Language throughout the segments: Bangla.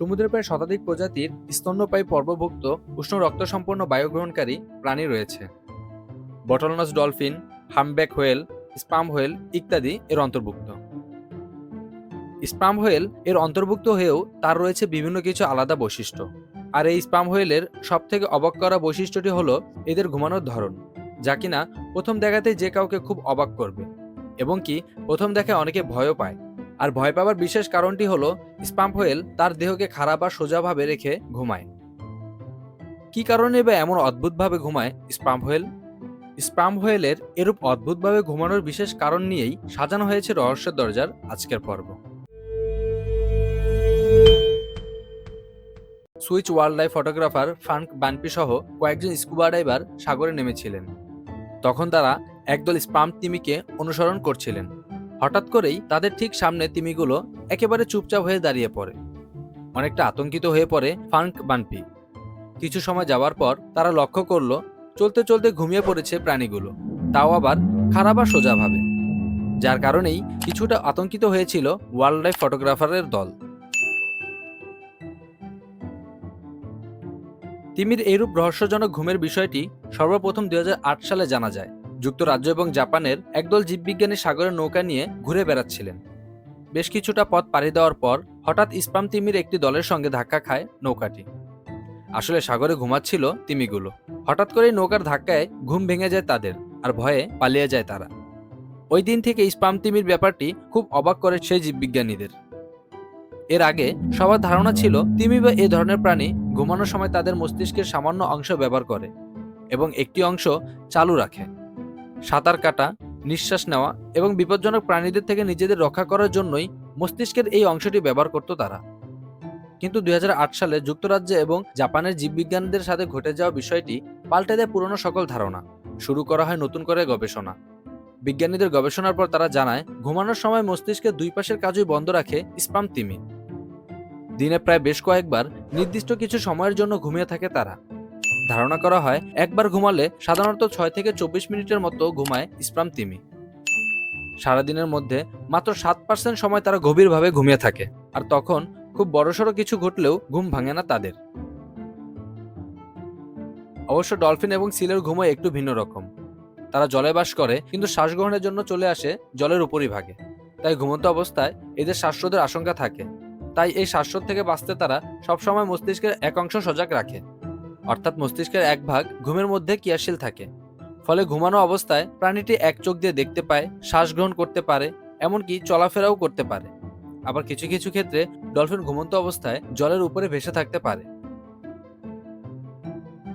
সমুদ্রের প্রায় শতাধিক প্রজাতির স্তন্যপায়ী পর্বভুক্ত উষ্ণ রক্তসম্পন্ন বায়ুগ্রহণকারী প্রাণী রয়েছে। Bottlenose dolphin humpback whale sperm whale ইত্যাদি এর অন্তর্ভুক্ত। স্পাম হোয়েল এর অন্তর্ভুক্ত হয়েও তার রয়েছে বিভিন্ন কিছু আলাদা বৈশিষ্ট্য। আর এই স্পাম হোয়েলের সব থেকে অবাক করা বৈশিষ্ট্যটি হলো এদের ঘুমানোর ধরন, যা কিনা প্রথম দেখাতেই যে কাউকে খুব অবাক করবে, এবং কি প্রথম দেখায় অনেকে ভয়ও পায়। আর ভয় পাবার বিশেষ কারণটি হলো, স্পাম্প হোয়েল তার দেহকে খারাপ বা সোজাভাবে রেখে ঘুমায়। কি কারণে বা এমন অদ্ভুতভাবে ঘুমায় স্পাম্প হোয়েল? স্পাম হোয়েলের এরূপ অদ্ভুতভাবে ঘুমানোর বিশেষ কারণ নিয়েই সাজানো হয়েছে রহস্যের দরজার আজকের পর্ব। Swiss wildlife photographer Frank বানপি সহ কয়েকজন স্কুবা ডাইভার সাগরে নেমেছিলেন। তখন তারা একদল স্পাম তিমিকে অনুসরণ করছিলেন। হঠাৎ করেই তাদের ঠিক সামনে তিমিগুলো একেবারে চুপচাপ হয়ে দাঁড়িয়ে পড়ে। অনেকটা আতঙ্কিত হয়ে পড়ে ফাঙ্ক বানপি। কিছু সময় যাওয়ার পর তারা লক্ষ্য করল, চলতে চলতে ঘুমিয়ে পড়েছে প্রাণীগুলো। তাও আবার খারাপ আর সোজাভাবে যার কারণেই কিছুটা আতঙ্কিত হয়েছিল ওয়াইল্ড লাইফ ফটোগ্রাফারের দল। তিমির এইরূপ রহস্যজনক ঘুমের বিষয়টি সর্বপ্রথম দুই হাজার আট সালে জানা যায়। যুক্তরাজ্য এবং জাপানের একদল জীববিজ্ঞানী সাগরের নৌকা নিয়ে ঘুরে বেড়াচ্ছিলেন। বেশ কিছুটা পথ পাড়ি দেওয়ার পর হঠাৎ ইস্পাম তিমির একটি দলের সঙ্গে ধাক্কা খায় নৌকাটি। আসলে সাগরে ঘুমাচ্ছিল তিমিগুলো। হঠাৎ করেই নৌকার ধাক্কায় ঘুম ভেঙে যায় তাদের আর ভয়ে পালিয়ে যায় তারা। ওই দিন থেকে স্পাম তিমির ব্যাপারটি খুব অবাক করে সেই জীববিজ্ঞানীদের। এর আগে সবার ধারণা ছিল তিমি বা এ ধরনের প্রাণী ঘুমানোর সময় তাদের মস্তিষ্কের সামান্য অংশ ব্যবহার করে এবং একটি অংশ চালু রাখে। সাঁতার কাটা, নিঃশ্বাস নেওয়া এবং বিপজ্জনক প্রাণীদের থেকে নিজেদের রক্ষা করার জন্যই মস্তিষ্কের এই অংশটি ব্যবহার করত তারা। কিন্তু দুই হাজার আট সালে যুক্তরাজ্যে এবং জাপানের জীববিজ্ঞানীদের সাথে ঘটে যাওয়া বিষয়টি পাল্টে দেয় পুরনো সকল ধারণা। শুরু করা হয় নতুন করে গবেষণা। বিজ্ঞানীদের গবেষণার পর তারা জানায়, ঘুমানোর সময় মস্তিষ্কের দুই পাশের কাজই বন্ধ রাখে স্পাম তিমি। দিনে প্রায় বেশ কয়েকবার নির্দিষ্ট কিছু সময়ের জন্য ঘুমিয়ে থাকে তারা। ধারণা করা হয়, একবার ঘুমালে সাধারণত ছয় থেকে চব্বিশ মিনিটের মতো ঘুমায় স্পাম তিমি। সারাদিনের মধ্যে মাত্র সাত পার্সেন্ট সময় তারা গভীরভাবে ঘুমিয়ে থাকে, আর তখন খুব বড়সড় কিছু ঘটলেও ঘুম ভাঙে না তাদের। অবশ্য ডলফিন এবং সিলের ঘুমও একটু ভিন্ন রকম। তারা জলে বাস করে, কিন্তু শ্বাস গ্রহণের জন্য চলে আসে জলের উপরই ভাগে। তাই ঘুমন্ত অবস্থায় এদের শ্বাসরোধের আশঙ্কা থাকে। তাই এই শ্বাসরোধ থেকে বাঁচতে তারা সবসময় মস্তিষ্কের এক অংশ সজাগ রাখে। অর্থাৎ মস্তিষ্কের এক ভাগ ঘুমের মধ্যে ক্রিয়াশীল থাকে। ফলে ঘুমানো অবস্থায় প্রাণীটি এক চোখ দিয়ে দেখতে পায়, শ্বাস গ্রহণ করতে পারে, এমনকি চলাফেরাও করতে পারে। আবার কিছু কিছু ক্ষেত্রে ডলফিন ঘুমন্ত অবস্থায় জলের উপরে ভেসে থাকতে পারে।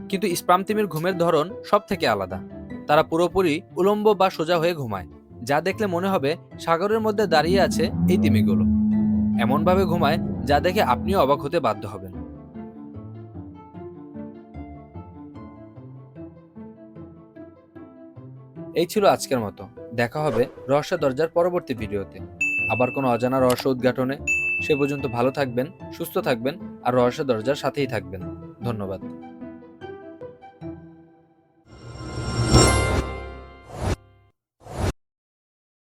কিন্তু স্পাম তিমির ঘুমের ধরন সব থেকে আলাদা। তারা পুরোপুরি উলম্ব বা সোজা হয়ে ঘুমায়, যা দেখলে মনে হবে সাগরের মধ্যে দাঁড়িয়ে আছে এই তিমিগুলো এমনভাবে ঘুমায় যা দেখে আপনিও অবাক হতে বাধ্য হবেন। এই ছিল আজকের মতো। দেখা হবে রহস্য দরজার পরবর্তী ভিডিওতে। আবার কোনো অজানা রহস্য উদ্ঘাটনে। সে পর্যন্ত ভালো থাকবেন, সুস্থ থাকবেন আর রহস্য দরজার সাথেই থাকবেন। ধন্যবাদ।